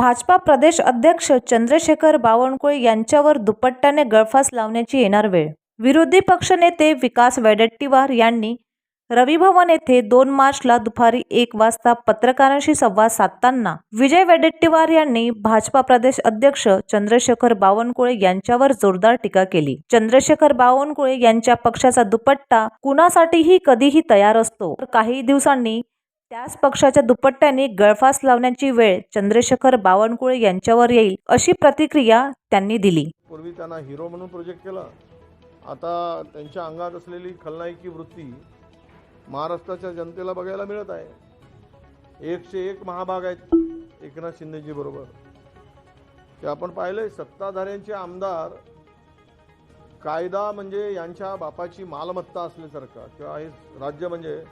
भाजपा प्रदेश अध्यक्ष चंद्रशेखर बावनकुळे यांच्यावर दुपट्ट्याने गळफास लावण्याची येणार वेळ. विरोधी पक्षनेते विकास वडेट्टीवार यांनी रविभवन येथे दोन मार्चला दुपारी एक वाजता पत्रकारांशी संवाद साधताना विजय वडेट्टीवार यांनी भाजपा प्रदेश अध्यक्ष चंद्रशेखर बावनकुळे यांच्यावर जोरदार टीका केली. चंद्रशेखर बावनकुळे यांच्या पक्षाचा दुपट्टा कुणासाठीही कधीही तयार असतो. तर काही दिवसांनी त्याच पक्षाच्या दुपट्ट्याने गळफास लावण्याची वेळ चंद्रशेखर बावनकुळे यांच्यावर येईल अशी प्रतिक्रिया त्यांनी दिली. पूर्वी त्यांना हिरो म्हणून प्रोजेक्ट केला. आता त्यांच्या अंगात असलेली खलनायकी वृत्ती महाराष्ट्राच्या जनतेला बघायला मिळत आहे. एकशे एक महाभाग आहेत एकनाथ शिंदेजी बरोबर. ते आपण पाहिलंय सत्ताधाऱ्यांचे आमदार कायदा म्हणजे यांच्या बापाची मालमत्ता असल्यासारखा किंवा हे राज्य म्हणजे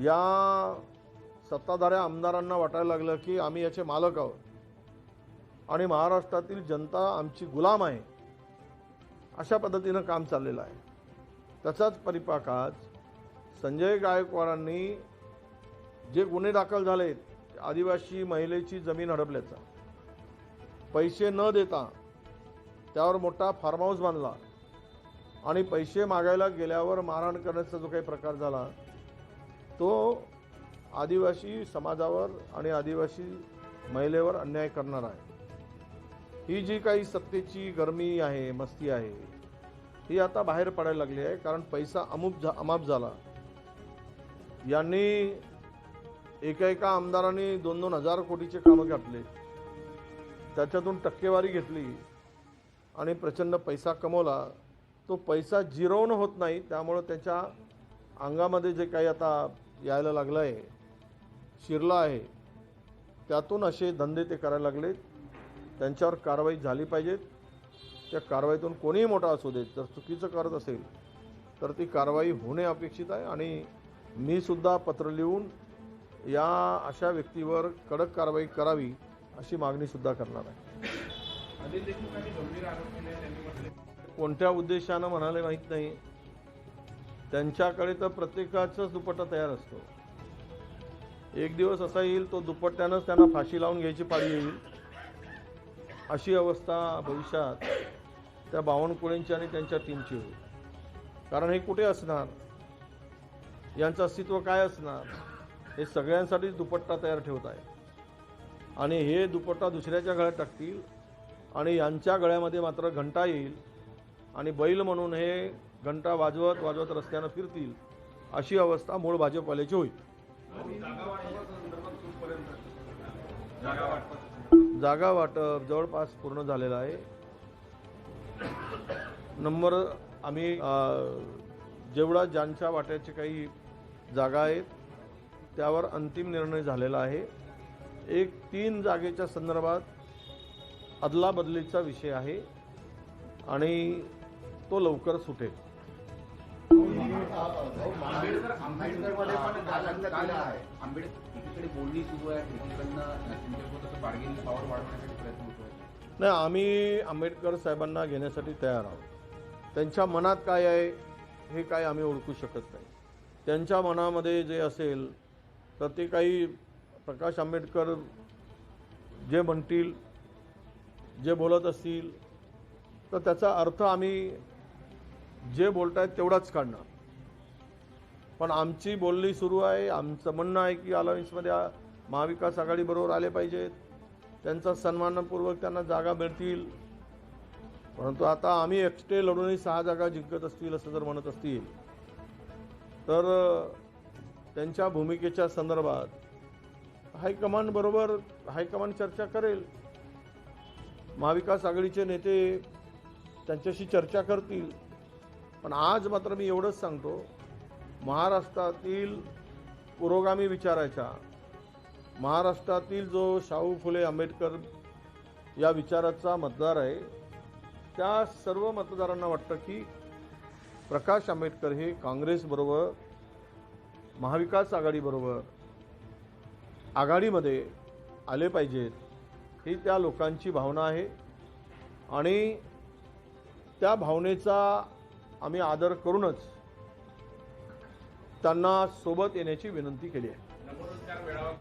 या सत्ताधाऱ्या आमदारांना वाटायला लागलं की आम्ही याचे मालक आहोत. आणि महाराष्ट्रातील जनता आमची गुलाम आहे. अशा पद्धतीनं काम चाललेलं आहे. त्याचाच परिपाकात संजय गायकवाडांनी जे गुन्हे दाखल झालेत आदिवासी महिलेची जमीन हडपल्याचा पैसे न देता त्यावर मोठा फार्म हाऊस बांधला आणि पैसे मागायला गेल्यावर मारहाण करण्याचा जो काही प्रकार झाला तो आदिवासी समाजावर आणि आदिवासी महिलेवर अन्याय करणार आहे. ही जी काही सत्तेची गरमी आहे मस्ती आहे ही आता बाहेर पडायला लागली आहे कारण पैसा अमुप झा अमाप झाला. यांनी एका एका आमदारांनी दोन दोन हजार कोटीचे कामं घातले. त्याच्यातून टक्केवारी घेतली आणि प्रचंड पैसा कमवला. तो पैसा जिरवणं होत नाही त्यामुळं त्याच्या अंगामध्ये जे काही आता यायला लागलं आहे शिरलं आहे. त्यातून असे धंदे ते करायला लागलेत. त्यांच्यावर कारवाई झाली पाहिजेत त्या कारवाईतून कोणीही मोठा असू देत जर चुकीचं करत असेल तर ती कारवाई होणे अपेक्षित आहे. आणि मी सुद्धा पत्र लिहून या अशा व्यक्तीवर कडक कारवाई करावी अशी मागणी सुद्धा करणार आहे. कोणत्या उद्देशानं म्हणाले माहीत नाही. त्यांच्याकडे तर प्रत्येकाचाच दुपट्टा तयार असतो. एक दिवस असा येईल तो दुपट्ट्यानंच त्यांना फाशी लावून घ्यायची पाळी येईल. अशी अवस्था भविष्यात त्या बावनकुळेंची आणि त्यांच्या टीमची होईल. कारण हे कुठे असणार? यांचं अस्तित्व काय असणार? हे सगळ्यांसाठीच दुपट्टा तयार ठेवत आहे आणि हे दुपट्टा दुसऱ्याच्या गळ्यात टाकतील आणि यांच्या गळ्यामध्ये मात्र घंटा येईल. आणि बैल म्हणून हे घंटा वाजवत वाजवत रस्त्यानं फिरतील अशी अवस्था मूळ भाजपवाल्याची होईल. जागा वाटप जवळपास पूर्ण झालेलं आहे. नंबर आम्ही जेवढा ज्यांच्या वाट्याचे काही जागा आहेत त्यावर अंतिम निर्णय झालेला आहे. एक तीन जागेच्या संदर्भात अदलाबदलीचा विषय आहे आणि तो लवकर सुटेल. आंबेडकर पण काल काल आंबेडकर एकीकडे बोलणी सुरू आहे त्यांच्यासोबत असं बार्गेनिंग पॉवर वाढवण्यासाठी प्रयत्न होतोय नाही आम्ही आंबेडकर साहेबांना घेण्यासाठी तयार आहोत. त्यांच्या मनात काय आहे हे काय आम्ही ओळखू शकत नाही. त्यांच्या मनामध्ये जे असेल तर ते काही प्रकाश आंबेडकर जे म्हणतील जे बोलत असतील तर त्याचा अर्थ आम्ही जे बोलत आहेत तेवढाच काढणार. पण आमची बोलणी सुरू आहे. आमचं म्हणणं आहे की अलायन्समध्ये महाविकास आघाडीबरोबर आले पाहिजेत. त्यांचा सन्मानपूर्वक त्यांना जागा मिळतील. परंतु आता आम्ही एकटे लढूनही सहा जागा जिंकत असतील असं जर म्हणत असतील तर त्यांच्या भूमिकेच्या संदर्भात हायकमांडबरोबर हायकमांड चर्चा करेल. महाविकास आघाडीचे नेते त्यांच्याशी चर्चा करतील. पण आज मात्र मी एवढंच सांगतो महाराष्ट्रातील पुरोगामी विचाराच्या महाराष्ट्रातील जो शाहू फुले आंबेडकर या विचाराचा मतदार आहे त्या सर्व मतदारांना वाटतं की प्रकाश आंबेडकर हे काँग्रेसबरोबर महाविकास आघाडीबरोबर आघाडीमध्ये आले पाहिजेत ही त्या लोकांची भावना आहे. आणि त्या भावनेचा आम्ही आदर करूनच त्यांना सोबत येण्याची विनंती केली आहे.